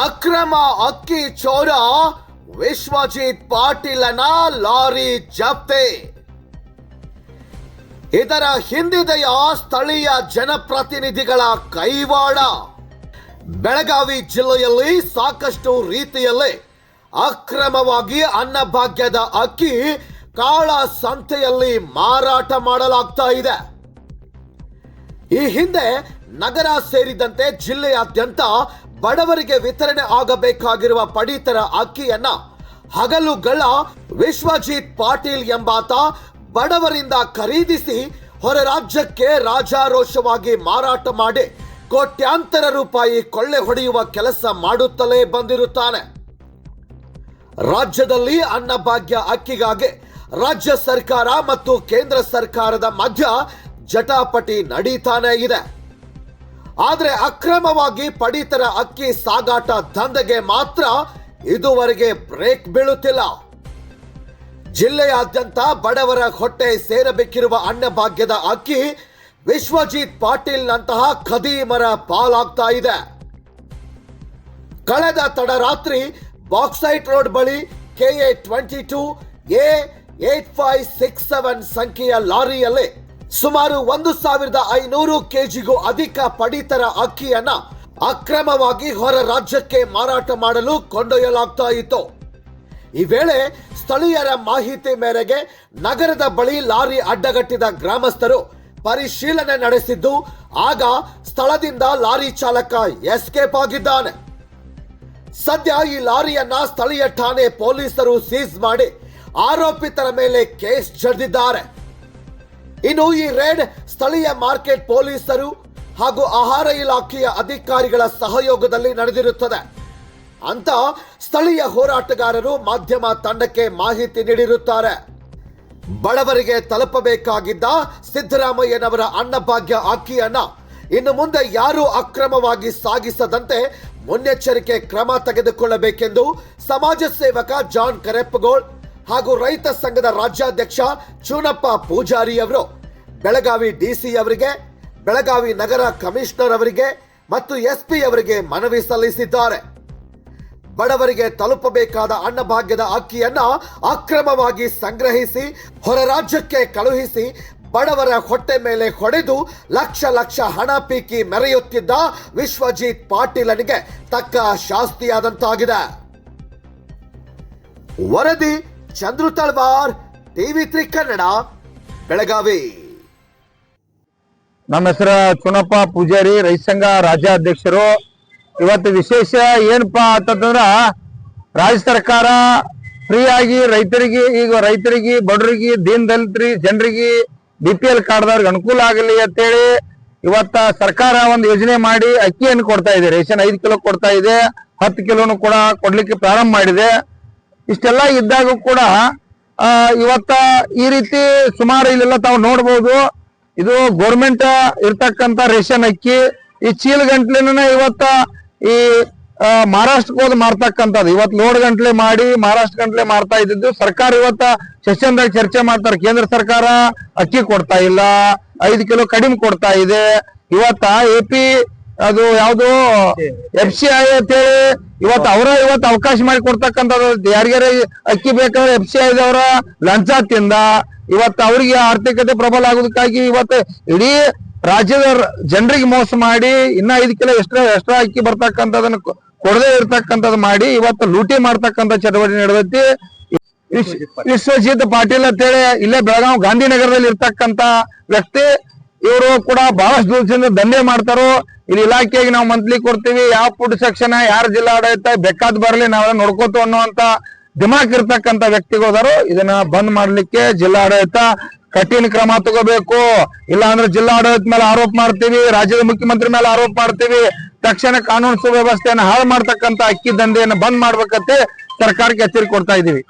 ಅಕ್ರಮ ಅಕ್ಕಿ ಚೋರ ವಿಶ್ವಜಿತ್ ಪಾಟೀಲನ ಲಾರಿ ಜಪ್ತಿ. ಇದರ ಹಿಂದಿದೆಯ ಸ್ಥಳೀಯ ಜನಪ್ರತಿನಿಧಿಗಳ ಕೈವಾಡ. ಬೆಳಗಾವಿ ಜಿಲ್ಲೆಯಲ್ಲಿ ಸಾಕಷ್ಟು ರೀತಿಯಲ್ಲಿ ಅಕ್ರಮವಾಗಿ ಅನ್ನಭಾಗ್ಯದ ಅಕ್ಕಿ ಕಾಳ ಸಂತೆಯಲ್ಲಿ ಮಾರಾಟ ಮಾಡಲಾಗ್ತಾ ಇದೆ. ಈ ಹಿಂದೆ ನಗರ ಸೇರಿದಂತೆ ಜಿಲ್ಲೆಯಾದ್ಯಂತ ಬಡವರಿಗೆ ವಿತರಣೆ ಆಗಬೇಕಾಗಿರುವ ಪಡಿತರ ಅಕ್ಕಿಯನ್ನ ಹಗಲುಗಳ ವಿಶ್ವಜಿತ್ ಪಾಟೀಲ್ ಎಂಬಾತ ಬಡವರಿಂದ ಖರೀದಿಸಿ ಹೊರ ರಾಜ್ಯಕ್ಕೆ ರಾಜಾರೋಷವಾಗಿ ಮಾರಾಟ ಮಾಡಿ ಕೋಟ್ಯಾಂತರ ರೂಪಾಯಿ ಕೊಳ್ಳೆ ಹೊಡೆಯುವ ಕೆಲಸ ಮಾಡುತ್ತಲೇ ಬಂದಿರುತ್ತಾನೆ. ರಾಜ್ಯದಲ್ಲಿ ಅನ್ನಭಾಗ್ಯ ಅಕ್ಕಿಗಾಗಿ ರಾಜ್ಯ ಸರ್ಕಾರ ಮತ್ತು ಕೇಂದ್ರ ಸರ್ಕಾರದ ಮಧ್ಯ ಜಟಾಪಟಿ ನಡೀತಾನೆ ಇದೆ. ಆದ್ರೆ ಅಕ್ರಮವಾಗಿ ಪಡಿತರ ಅಕ್ಕಿ ಸಾಗಾಟ ದಂಧೆಗೆ ಮಾತ್ರ ಇದುವರೆಗೆ ಬ್ರೇಕ್ ಬೀಳುತ್ತಿಲ್ಲ. ಜಿಲ್ಲೆಯಾದ್ಯಂತ ಬಡವರ ಹೊಟ್ಟೆ ಸೇರಬೇಕಿರುವ ಅನ್ನಭಾಗ್ಯದ ಅಕ್ಕಿ ವಿಶ್ವಜಿತ್ ಪಾಟೀಲ್ ನಂತಹ ಖದೀಮರ ಪಾಲಾಗ್ತಾ ಇದೆ. ಕಳೆದ ತಡರಾತ್ರಿ ಬಾಕ್ಸೈಟ್ ರೋಡ್ ಬಳಿ KA twenty two eight five six seven ಸಂಖ್ಯೆಯ ಲಾರಿಯಲ್ಲಿ ಸುಮಾರು ಒಂದು ಸಾವಿರದ ಐನೂರು ಕೆಜಿಗೂ ಅಧಿಕ ಪಡಿತರ ಅಕ್ಕಿಯನ್ನ ಅಕ್ರಮವಾಗಿ ಹೊರ ರಾಜ್ಯಕ್ಕೆ ಮಾರಾಟ ಮಾಡಲು ಕೊಂಡೊಯ್ಯಲಾಗ್ತಾ ಇತ್ತು. ಈ ವೇಳೆ ಸ್ಥಳೀಯರ ಮಾಹಿತಿ ಮೇರೆಗೆ ನಗರದ ಬಳಿ ಲಾರಿ ಅಡ್ಡಗಟ್ಟಿದ ಗ್ರಾಮಸ್ಥರು ಪರಿಶೀಲನೆ ನಡೆಸಿದ್ದು, ಆಗ ಸ್ಥಳದಿಂದ ಲಾರಿ ಚಾಲಕ ಎಸ್ಕೇಪ್ ಆಗಿದ್ದಾನೆ. ಸದ್ಯ ಈ ಲಾರಿಯನ್ನ ಸ್ಥಳೀಯ ಠಾಣೆ ಪೊಲೀಸರು ಸೀಸ್ ಮಾಡಿ ಆರೋಪಿತರ ಮೇಲೆ ಕೇಸ್ ಜಡಿದಿದ್ದಾರೆ. ಇನ್ನು ಈ ರೇಡ್ ಸ್ಥಳೀಯ ಮಾರ್ಕೆಟ್ ಪೊಲೀಸರು ಹಾಗೂ ಆಹಾರ ಇಲಾಖೆಯ ಅಧಿಕಾರಿಗಳ ಸಹಯೋಗದಲ್ಲಿ ನಡೆದಿರುತ್ತದೆ. ಅಂತ ಸ್ಥಳೀಯ ಹೋರಾಟಗಾರರು ಮಾಧ್ಯಮ ತಂಡಕ್ಕೆ ಮಾಹಿತಿ ನೀಡಿರುತ್ತಾರೆ. ಬಡವರಿಗೆ ತಲುಪಬೇಕಾಗಿದ್ದ ಸಿದ್ದರಾಮಯ್ಯನವರ ಅನ್ನಭಾಗ್ಯ ಅಕ್ಕಿಯನ್ನ ಇನ್ನು ಮುಂದೆ ಯಾರೂ ಅಕ್ರಮವಾಗಿ ಸಾಗಿಸದಂತೆ ಮುನ್ನೆಚ್ಚರಿಕೆ ಕ್ರಮ ತೆಗೆದುಕೊಳ್ಳಬೇಕೆಂದು ಸಮಾಜ ಸೇವಕ ಜಾನ್ ಕರೆಪ್ಪಗೋಳ್ ಹಾಗೂ ರೈತ ಸಂಘದ ರಾಜ್ಯಾಧ್ಯಕ್ಷ ಚೂನಪ್ಪ ಪೂಜಾರಿ ಅವರು, ಬೆಳಗಾವಿ ಡಿಸಿ ಅವರಿಗೆ, ಬೆಳಗಾವಿ ನಗರ ಕಮಿಷನರ್ ಅವರಿಗೆ ಮತ್ತು ಎಸ್ಪಿ ಅವರಿಗೆ ಮನವಿ ಸಲ್ಲಿಸಿದ್ದಾರೆ. ಬಡವರಿಗೆ ತಲುಪಬೇಕಾದ ಅನ್ನಭಾಗ್ಯದ ಅಕ್ಕಿಯನ್ನ ಅಕ್ರಮವಾಗಿ ಸಂಗ್ರಹಿಸಿ, ಹೊರ ರಾಜ್ಯಕ್ಕೆ ಕಳುಹಿಸಿ ಬಡವರ ಹೊಟ್ಟೆ ಮೇಲೆ ಹೊಡೆದು ಲಕ್ಷ ಲಕ್ಷ ಹಣ ಪೀಕಿ ಮೆರೆಯುತ್ತಿದ್ದ ವಿಶ್ವಜಿತ್ ಪಾಟೀಲನಿಗೆ ತಕ್ಕ ಶಾಸ್ತಿಯಾದಂತಾಗಿದೆ. ವರದಿ ಚಂದ್ರು ತಳ್ಬಾರ್ ಟಿವಿ ತ್ರೀ ಕನ್ನಡ, ಬೆಳಗಾವಿ. ನಮ್ಮ ಹೆಸರ ಚುನಪ್ಪ ಪೂಜಾರಿ, ರೈತ ಸಂಘ ರಾಜ್ಯಾಧ್ಯಕ್ಷರು. ಇವತ್ತು ವಿಶೇಷ ಏನಪ್ಪಾ ಅಂತಂದ್ರ, ರಾಜ್ಯ ಸರ್ಕಾರ ಫ್ರೀ ಆಗಿ ರೈತರಿಗೆ, ಈಗ ರೈತರಿಗೆ, ಬಡವರಿಗೆ, ದೀನ್ ದಲಿತರಿ ಜನರಿಗೆ ಬಿ ಪಿ ಎಲ್ ಕಾರ್ಡ್ದವ್ರಿಗೆ ಅನುಕೂಲ ಆಗಲಿ ಅಂತೇಳಿ ಇವತ್ತ ಸರ್ಕಾರ ಒಂದು ಯೋಜನೆ ಮಾಡಿ ಅಕ್ಕಿಯನ್ನು ಕೊಡ್ತಾ ಇದೆ. ರೇಷನ್ ಐದು ಕಿಲೋ ಕೊಡ್ತಾ ಇದೆ. ಹತ್ತು ಕಿಲೋನು ಕೂಡ ಕೊಡ್ಲಿಕ್ಕೆ ಪ್ರಾರಂಭ ಮಾಡಿದೆ. ಇಷ್ಟೆಲ್ಲ ಇದ್ದಾಗ ಕೂಡ ಇವತ್ತ ಈ ರೀತಿ ಸುಮಾರು ಇಲ್ಲೆಲ್ಲ ತಾವು ನೋಡ್ಬೋದು. ಇದು ಗೋರ್ಮೆಂಟ್ ಇರ್ತಕ್ಕಂತ ರೇಷನ್ ಅಕ್ಕಿ, ಈ ಚೀಲ್ ಗಂಟ್ಲೆನ ಇವತ್ತ ಈ ಮಹಾರಾಷ್ಟ್ರಕ್ಕೆ ಹೋದ್ ಮಾರ್ತಕ್ಕಂಥದ್ದು. ಇವತ್ತು ಲೋಡ್ ಗಂಟ್ಲೆ ಮಾಡಿ ಮಹಾರಾಷ್ಟ್ರ ಗಂಟ್ಲೆ ಮಾರ್ತಾ ಇದ್ದಿದ್ದು. ಸರ್ಕಾರ ಇವತ್ತ ಸೆಷನ್ದಾಗ ಚರ್ಚೆ ಮಾಡ್ತಾರೆ. ಕೇಂದ್ರ ಸರ್ಕಾರ ಅಕ್ಕಿ ಕೊಡ್ತಾ ಇಲ್ಲ. ಐದು ಕಿಲೋ ಕಡಿಮೆ ಕೊಡ್ತಾ ಇದೆ. ಇವತ್ತ ಎ ಪಿ ಅದು ಯಾವ್ದು ಎಫ್ ಸಿ ಐ ಅಂತೇಳಿ ಇವತ್ತು ಅವರ ಇವತ್ತು ಅವಕಾಶ ಮಾಡಿ ಕೊಡ್ತಕ್ಕಂಥದ್ದು ಯಾರಿಗಾರ ಅಕ್ಕಿ ಬೇಕಾದ್ರೆ ಎಫ್ ಸಿ ದವರ ಲಂಚ ತಿಂದ ಇವತ್ತು ಅವ್ರಿಗೆ ಆರ್ಥಿಕತೆ ಪ್ರಬಲ ಆಗೋದಕ್ಕಾಗಿ ಇವತ್ತು ಇಡೀ ರಾಜ್ಯದ ಜನರಿಗೆ ಮೋಸ ಮಾಡಿ ಇನ್ನ ಐದು ಕಿಲೋ ಎಕ್ಸ್ಟ್ರಾ ಅಕ್ಕಿ ಬರ್ತಕ್ಕಂಥದನ್ನ ಕೊಡದೇ ಇರ್ತಕ್ಕಂಥದ್ದು ಮಾಡಿ ಇವತ್ತು ಲೂಟಿ ಮಾಡ್ತಕ್ಕಂಥ ಚಟುವಟಿಕೆ ನಡೆದೈತಿ. ವಿಶ್- ವಿಶ್ವಜಿತ್ ಪಾಟೀಲ್. ಅಂತೇಳಿ ಇಲ್ಲೇ ಬೆಳಗಾವ್ ಗಾಂಧಿನಗರದಲ್ಲಿ ಇರ್ತಕ್ಕಂತ ವ್ಯಕ್ತಿ ಇವರು ಕೂಡ ಬಹಳಷ್ಟು ದಿವಸದಿಂದ ದಂಧೆ ಮಾಡ್ತಾರೋ, ಇಲ್ಲಿ ಇಲಾಖೆಗೆ ನಾವು ಮಂತ್ಲಿ ಕೊಡ್ತೀವಿ, ಯಾವ ಫುಡ್ ಸೆಕ್ಷನ್ ಯಾರ ಜಿಲ್ಲಾಡಳಿತ ಬೇಕಾದ್ ಬರಲಿ ನಾವೆಲ್ಲ ನೋಡ್ಕೋತು ಅನ್ನುವಂತ ದಿಮಾಕ್ ಇರ್ತಕ್ಕಂತ ವ್ಯಕ್ತಿಗೋದರು ಇದನ್ನ ಬಂದ್ ಮಾಡ್ಲಿಕ್ಕೆ ಜಿಲ್ಲಾಡಳಿತ ಕಠಿಣ ಕ್ರಮ ತಗೋಬೇಕು. ಇಲ್ಲ ಅಂದ್ರೆ ಜಿಲ್ಲಾಡಳಿತ ಮೇಲೆ ಆರೋಪ ಮಾಡ್ತೀವಿ, ರಾಜ್ಯದ ಮುಖ್ಯಮಂತ್ರಿ ಮೇಲೆ ಆರೋಪ ಮಾಡ್ತೀವಿ, ತಕ್ಷಣ ಕಾನೂನು ಸುವ್ಯವಸ್ಥೆಯನ್ನು ಹಾಳು ಮಾಡ್ತಕ್ಕಂತ ಅಕ್ಕಿ ದಂಧೆಯನ್ನು ಬಂದ್ ಮಾಡ್ಬೇಕಂತೆ ಸರ್ಕಾರಕ್ಕೆ ಎಚ್ಚರಿಕೆ ಕೊಡ್ತಾ ಇದೀವಿ